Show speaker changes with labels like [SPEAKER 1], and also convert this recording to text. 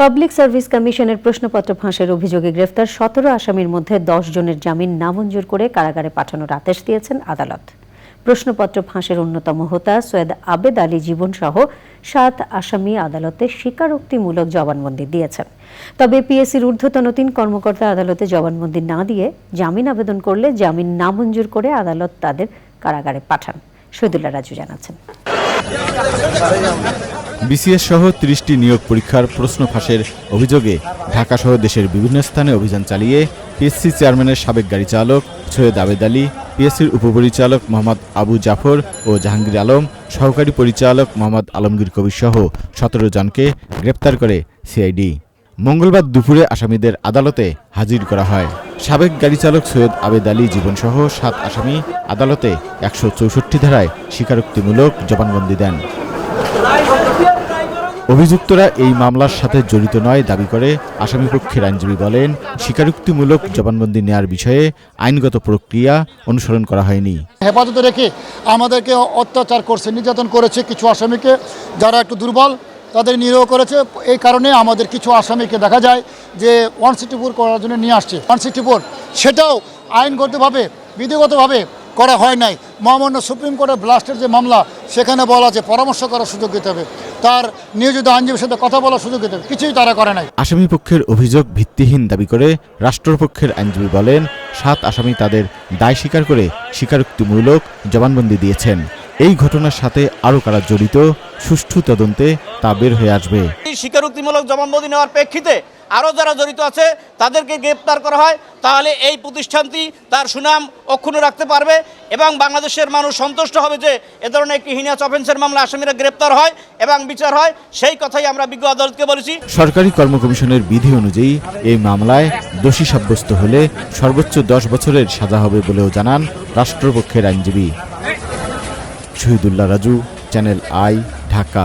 [SPEAKER 1] Public service কমিশনের প্রশ্নপত্র ফাঁসের অভিযোগে গ্রেফতার সতেরো আসামির মধ্যে দশ জনের জামিন নামঞ্জুর করে কারাগারে পাঠানোর আদেশ দিয়েছেন আদালত। প্রশ্নপত্র ফাঁসের অন্যতম হোতা সৈয়দ আবেদ আলী জীবন সহ সাত আসামি আদালতে স্বীকারোক্তিমূলক জবানবন্দি দিয়েছেন। তবে পিএসসির ঊর্ধ্বতন তিন কর্মকর্তা আদালতে জবানবন্দি না দিয়ে জামিন আবেদন করলে জামিন নামঞ্জুর করে আদালত তাদের কারাগারে পাঠান। শহীদুল্লাহ রাজু জানাচ্ছেন।
[SPEAKER 2] বিসিএস সহ ত্রিশটি নিয়োগ পরীক্ষার প্রশ্ন ফাঁসের অভিযোগে ঢাকা সহ দেশের বিভিন্ন স্থানে অভিযান চালিয়ে পিএসসি চেয়ারম্যানের সাবেক গাড়ি চালক সৈয়দ আবেদ আলী, পিএসসির উপপরিচালক মোহাম্মদ আবু জাফর ও জাহাঙ্গীর আলম, সহকারী পরিচালক মোহাম্মদ আলমগীর কবির সহ সতেরো জনকে গ্রেপ্তার করে সিআইডি। মঙ্গলবার দুপুরে আসামিদের আদালতে হাজির করা হয়। সাবেক গাড়ি চালক সৈয়দ আবেদ আলী জীবনসহ সাত আসামি আদালতে একশো চৌষট্টি ধারায় স্বীকারোক্তিমূলক জবানবন্দি দেন। অভিযুক্তরা এই মামলার সাথে জড়িত নয় দাবি করে আসামিপক্ষের আইনজীবী বলেন, স্বীকারোক্তিমূলক জবানবন্দি নেওয়ার বিষয়ে আইনগত প্রক্রিয়া অনুসরণ করা হয়নি।
[SPEAKER 3] হেফাজতে রেখে আমাদেরকে অত্যাচার করছে, নির্যাতন করেছে কিছু আসামিকে যারা একটু দুর্বল, তাদের নিরীহ করেছে। এই কারণে আমাদের কিছু আসামিকে দেখা যায় যে ওয়ান সিক্সটি ফোর করার জন্য নিয়ে আসছে। ওয়ান সিক্সটি ফোর, সেটাও আইনগতভাবে, বিধিগতভাবে করা হয় নাই। মহামান্য সুপ্রিম কোর্টের ব্লাস্টের যে মামলা, সেখানে বলা আছে পরামর্শ করার সুযোগ দিতে হবে। তার নিয়োজিত আইনজীবীর সাথে কথা বলার সুযোগ দিতে হবে। কিছুই তারা করে নাই।
[SPEAKER 2] আসামি পক্ষের অভিযোগ ভিত্তিহীন দাবি করে রাষ্ট্রপক্ষের আইনজীবী বলেন, সাত আসামি তাদের দায় স্বীকার করে স্বীকারোক্তিমূলক জবানবন্দি দিয়েছেন। এই ঘটনার সাথে আরও কারা জড়িত, সুষ্ঠু তদন্তে তা বের হয়ে আসবে।
[SPEAKER 4] এই স্বীকারোক্তিমূলক জবানবন্দি নেওয়ার প্রেক্ষিতে আরও যারা জড়িত আছে, তাদেরকে গ্রেপ্তার করা হয়। তাহলে এই প্রতিষ্ঠানটি তার সুনাম অক্ষুণ্ণ রাখতে পারবে এবং বাংলাদেশের মানুষ সন্তুষ্ট হবে যে এ ধরনের একটি হিনিয়াস অফেন্সের মামলা আসামিরা গ্রেপ্তার হয় এবং বিচার হয়। সেই কথাই আমরা বিজ্ঞ আদালতকে বলেছি।
[SPEAKER 2] সরকারি কর্ম কমিশনের বিধি অনুযায়ী এই মামলায় দোষী সাব্যস্ত হলে সর্বোচ্চ দশ বছরের সাজা হবে বলেও জানান রাষ্ট্রপক্ষের আইনজীবী। Shahidullah Raju, channel I, Dhaka.